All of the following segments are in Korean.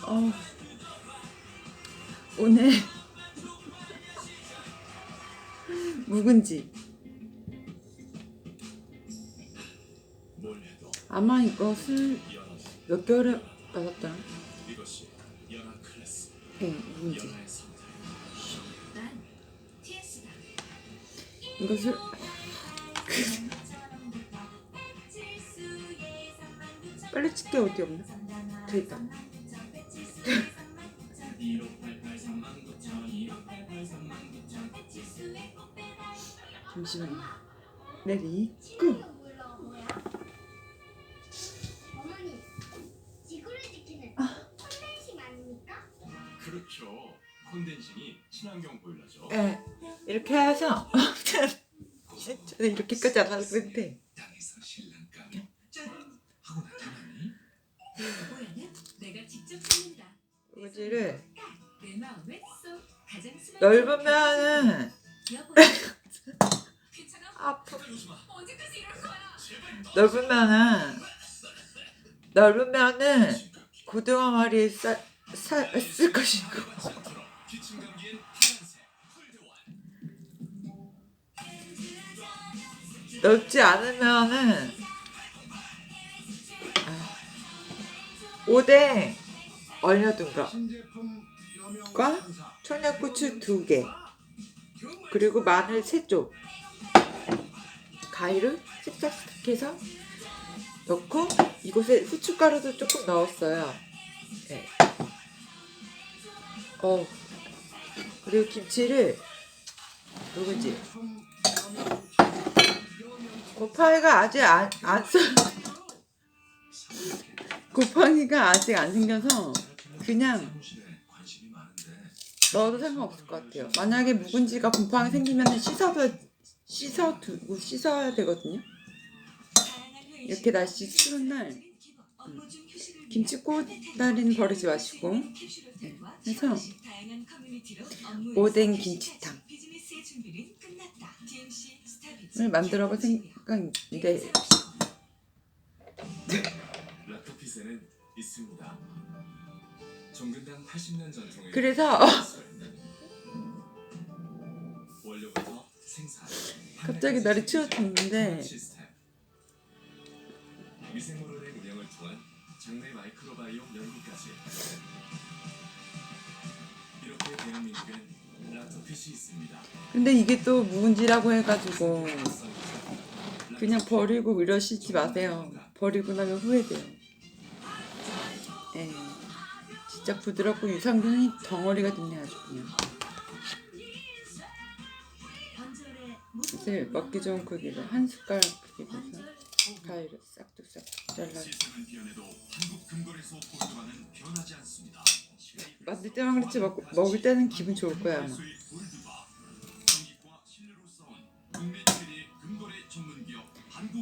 어, 오늘 묵은지 아마 이거 술 연하다. 몇 개월에 받았더라. 네 묵은지 TS다. 이것을 빨리 칠게 어디 없나? 저 있다 잠시만요 내리 끄 어머니, 지구를 지키는 컨벤싱 아닙니까? 그렇죠. 콘덴싱이 친환경 보일러죠. 예, 이렇게 해서 저는 이렇게까지 안 하려고 했는데 땅에서 신랑감이 짠 하고 나타나니 모양은 내가 직접 찾는다. 묵은지를 내 마음에 쏙 가장 스마트. 넓으면은 여보. 아프 거야? 넓으면은 넓으면은 고등어 말이 쌀쌀 것이고 넓지 않으면은 아, 오뎅 얼려둔 거과 청양고추 두 개. 그리고 마늘 세쪽 가위를 쓱싹쓱 해서 넣고 이곳에 후춧가루도 조금 넣었어요 네. 어 그리고 김치를 누구지 곰팡이가 아직 안, 안 써. 곰팡이가 아직 안 생겨서 그냥 넣어도 상관없을 것 같아요. 만약에 묵은지가 곰팡이 생기면 씻어서 씻어두고 씻어야 되거든요. 이렇게 날씨 추운 날 김치 꼬다리는 버리지 마시고 네, 그래서 오뎅 김치탕 을 만들어 볼 생각인데 락토피세는 있습니다. 종근당 80년 전통의 그래서 갑자기 날이 추워졌는데 시스템. 미생물원의 운영을 통한 장내 마이크로바이옴 연구까지 이렇게 대한민국엔 락토핏이 있습니다. 근데 이게 또 묵은지라고 해가지고 그냥 버리고 이러시지 마세요. 버리고 나면 후회돼요. 예. 진짜 부드럽고 유산균이 덩어리가 됐네 아주 그냥. 이제 먹기 좋은 크기로 한 숟가락 크기로 가위로 싹둑싹 잘라. 시스템은 변해도 한국 금거래소 골드만은 변하지 않습니다. 만들 때만 그렇지 먹, 먹을 때는 기분 좋을 거야 아마.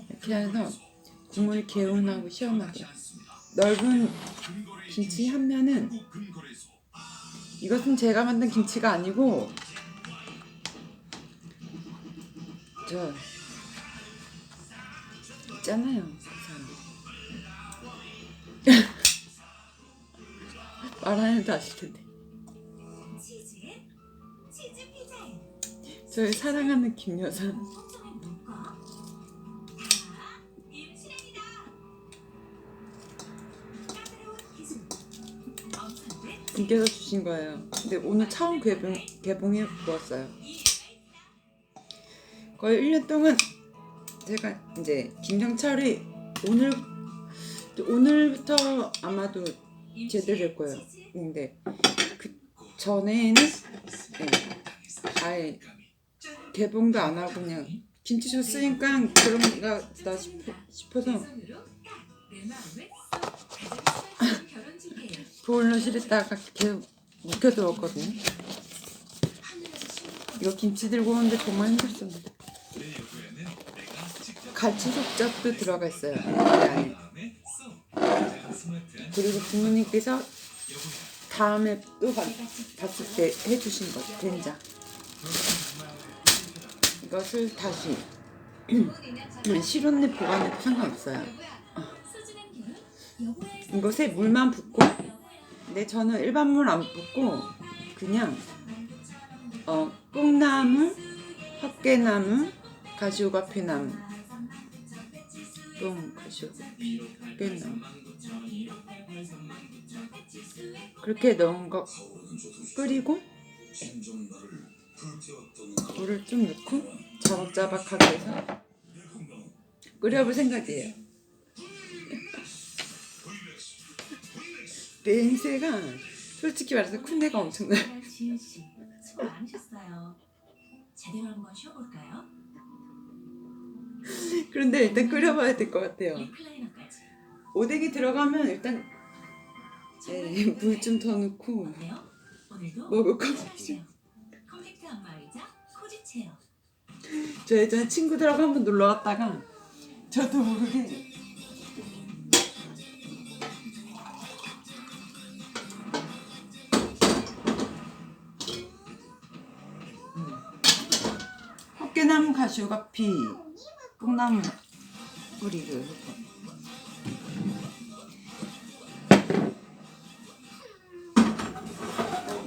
이렇게 해서 국물이 개운하고 시원하게. 넓은 김치 한 면은 이것은 제가 만든 김치가 아니고 저 있잖아요 그 사람 말하는 도 아실 텐데. 저희 사랑하는. 다. 엄선된 분께서 주신 거예요. 근데 오늘 처음 개봉, 개봉해 보았어요 거의 1년 동안 제가 이제 김정철이 오늘 오늘부터 아마도 제대로 될 거예요. 근데 그 전에는 네, 아예 개봉도 안 하고 그냥 김치쇼 쓰니까 그런가 나 싶어, 싶어서. 보일러실에다가 계속 묵혀두었거든요. 이거 김치 들고 오는데 정말 힘들었는데 내 갈치 속젓도 들어가 있어요. 이 안에. 그리고 부모님께서 다음에 또 봤, 봤을 때 해주신 거 된장. 이것을 다시 실온에 보관해도 상관없어요. 여보야의 이것에 물만 붓고 근데 저는 일반 물 안 붓고 그냥 어 뽕나무, 헛개나무, 가시오가피나무, 뽕 가시오가피, 헛개나무 그렇게 넣은 거 끓이고 물을 좀 넣고 자박자박하게 해서 끓여볼 생각이에요. 냄새가 솔직히 말해서 쿤데가 엄청나요. 많으셨어요. 제대로 한번 쉬어볼까요? 그런데 일단 끓여봐야 될 것 같아요. 오뎅이 들어가면 일단 네, 물좀 더 넣고 먹을 거. 저 예전에 친구들하고 한번 놀러 갔다가 저도 모르게 음. 헛개나무 가시오가 피 뽕나무 뿌리를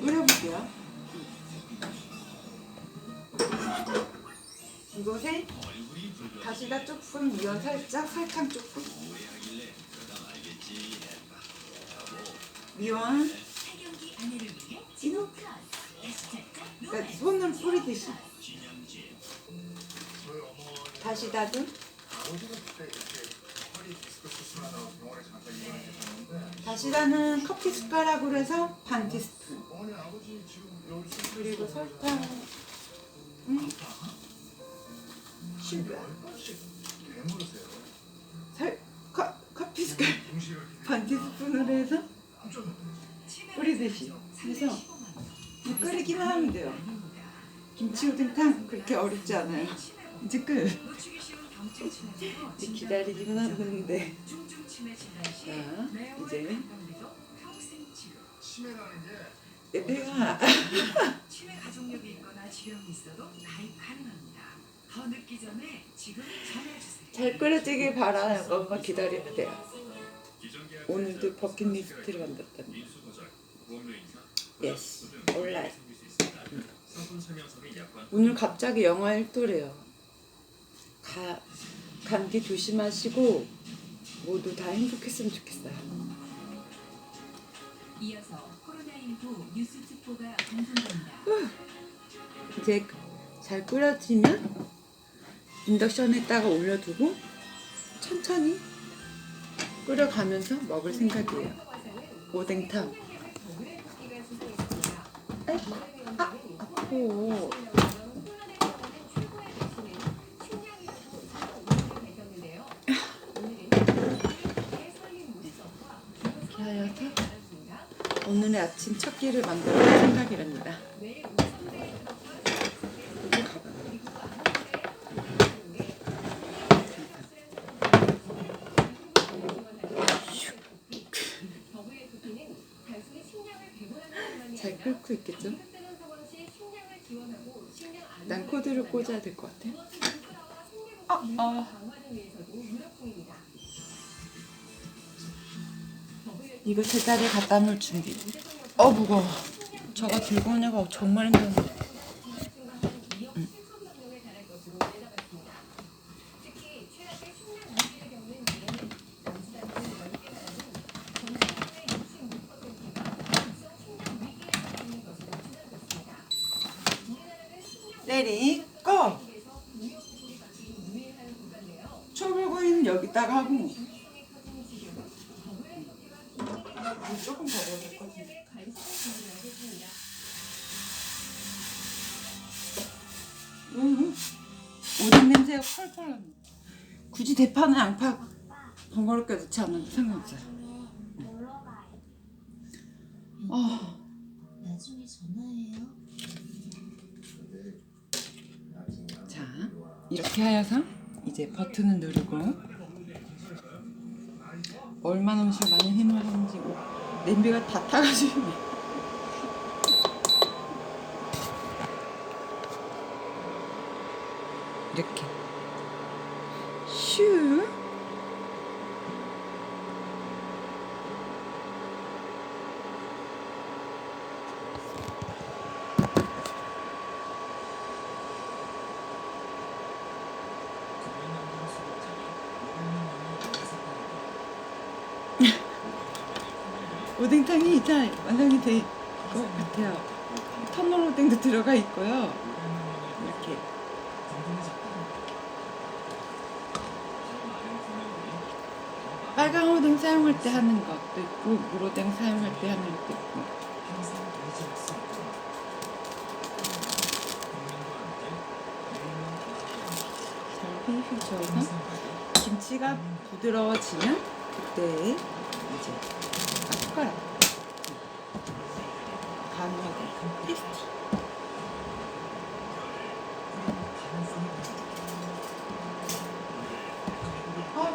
끓여볼게요. 이곳에 다시다 조금 미원 살짝 설탕 조금. 미원. 그러니까 손을 뿌리듯이 다시다도 다시다는 커피 숟가락으로 해서 반 티스푼. 그리고 설탕. 커, 커피 숟가락. 반 티스푼으로 해서 뿌리듯이 뭐 끓이기만 하면 돼요. 김치 오뎅탕 그렇게 어렵지 않아요 이제 끝. 이제 기다리기만 하면 시자 이제. 건강비도 평생 치료. 내 배가 치매 가족력이 있거나 질병이 있어도 가입 가능합니다. 더 늦기 전에 지금 전해주세요. 잘 끓여지길 바라요 엄마 기다려야 돼요. 오늘도 버킷리스트를 만들었다니 예스 올라이 오늘 갑자기 영하 1도래요 가, 감기 조심하시고 모두 다 행복했으면 좋겠어요. 이어서 코로나19 뉴스 특보가 방송됩니다. 이제 잘 끓여지면 인덕션에다가 올려두고 천천히 끓여가면서 먹을 생각이에요. 오뎅탕. 아이고 아이렇게 하여서 오늘의 아침 첫 끼를 만들어 볼 생각이랍니다. 잘 끓고 있겠죠? 난 코드를 꽂아야 될 것 같아. 아, 아. 이거 제자리에 갖다 놓을 준비. 어 무거워. 저가 들고 오냐가 정말 힘드네. 나네. 굳이 대파나 양파 번거롭게 넣지 않아도 상관없어요. 아, 나중에 전화해요. 자 이렇게 하여서 이제 버튼을 누르고 얼마나 음식을 많이 해먹었는지 냄비가 다 타가지고 이렇게 슈 오뎅탕이 잘 완성이 될것 같아요. 터널 오뎅도 들어가 있고요. 이렇게 빨강 오뎅 사용할 때 하는 것도 있고 물오뎅 사용할 때 하는 것도 있고 잘 휘휘저어서 김치가 부드러워지면 그때 이제 아, 숟가락. 간호하고 테스티 어,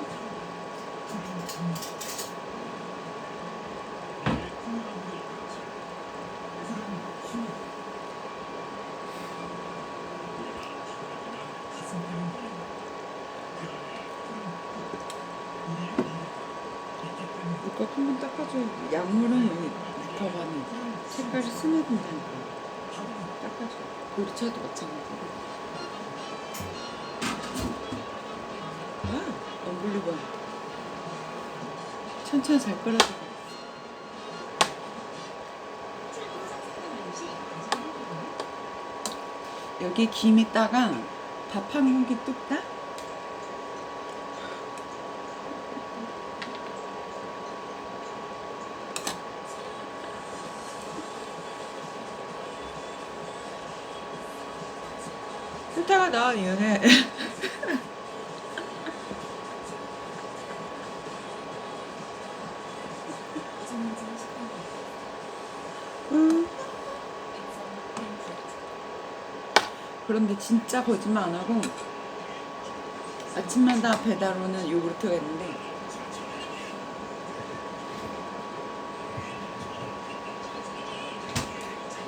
이거 한번 약물은 여기 묻어가는 색깔이 스며든다니까 닦아줘 보리차도 마찬가지고. 와 언블리버 천천히 잘 끓여줘 여기 김 있다가 밥 한 공기 뚝딱 싫다가 나 이거는. 음. 그런데 진짜 거짓말 안 하고 아침마다 배달 오는 요구르트가 있는데.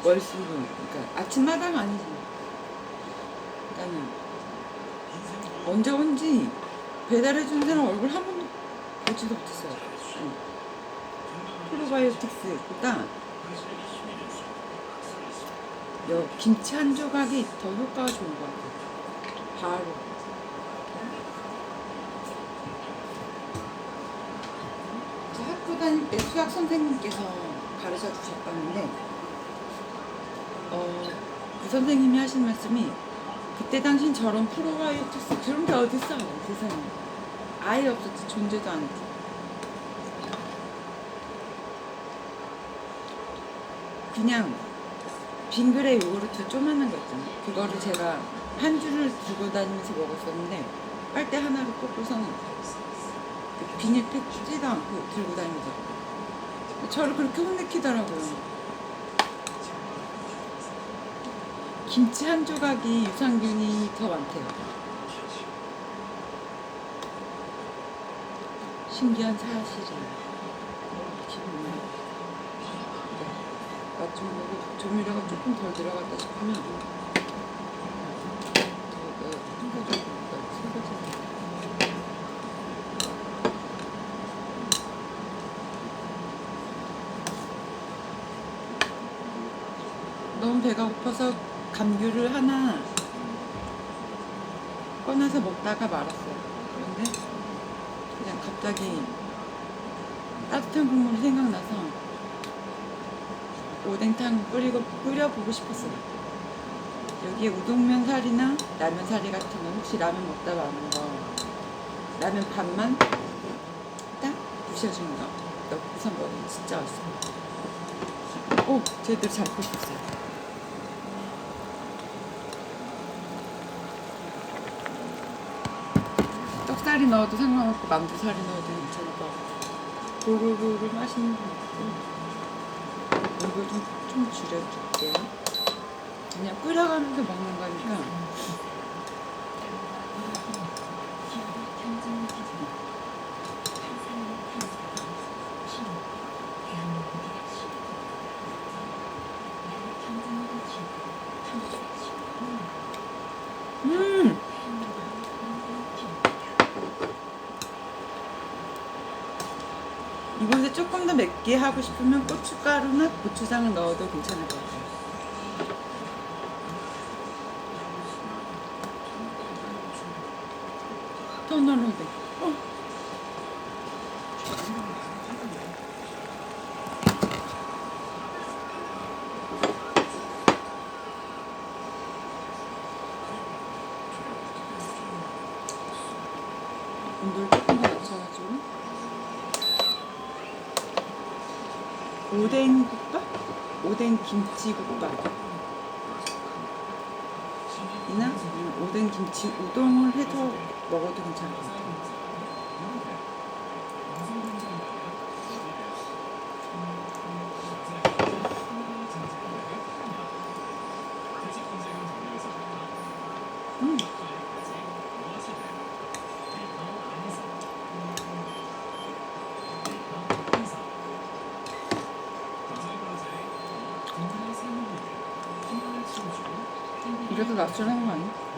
월수분. 그러니까 아침마다가 아니지 그러니까는 언제 온지 배달해 준 사람 얼굴 한 번도 보지도 못했어요. 응. 프로바이오틱스보다 여 김치 한 조각이 더 효과가 좋은 것 같아요. 바로. 저 학교 다닐 때 수학 선생님께서 가르쳐 주셨었는데 어, 그 선생님이 하신 말씀이 그때 당신 저런 프로바이오틱스 그런 게 어딨어 세상에. 아예 없었지 존재도 안 했지. 그냥 빙그레 요구르트 조그만한 거 있잖아. 그거를 제가 한 줄을 들고 다니면서 먹었었는데 빨대 하나를 꽂고서는 그 비닐 뜯지도 않고 들고 다니면서. 저를 그렇게 혼내키더라고요 김치 한 조각이 유산균이 더 많대요. 신기한 사실이에요. 네. 맛좀 보고 조미료가 조금 덜 들어갔다 싶으면 정도. 너무 배가 고파서 감귤을 하나 꺼내서 먹다가 말았어요. 그런데 그냥 갑자기 따뜻한 국물이 생각나서 오뎅탕 끓이고 끓여보고 싶었어요. 여기에 우동면 살이나 라면 사리 같은 거 혹시 라면 먹다 남은 거 라면 반만 딱 부셔준 거 넣고서 먹으면 진짜 맛있어요. 오 제대로 잘 끓였어요. 떡살이 넣어도 상관없고 만두살이 넣어도 괜찮을 것 같고 고루고루 맛있는 거 같고 이거 좀, 좀 줄여줄게요. 그냥 끓여가면서 먹는 거니까 음 이곳에 조금 더 맵게 하고 싶으면 고춧가루나 고추장을 넣어도 괜찮을 것 같아요 더 넣어도 돼 어. 오뎅 국밥? 오뎅 김치 국밥 이나 아니면 오뎅 김치 우동을 해서 먹어도 괜찮을 것 같아요. 음. 이래도 낯설한 거 아니야?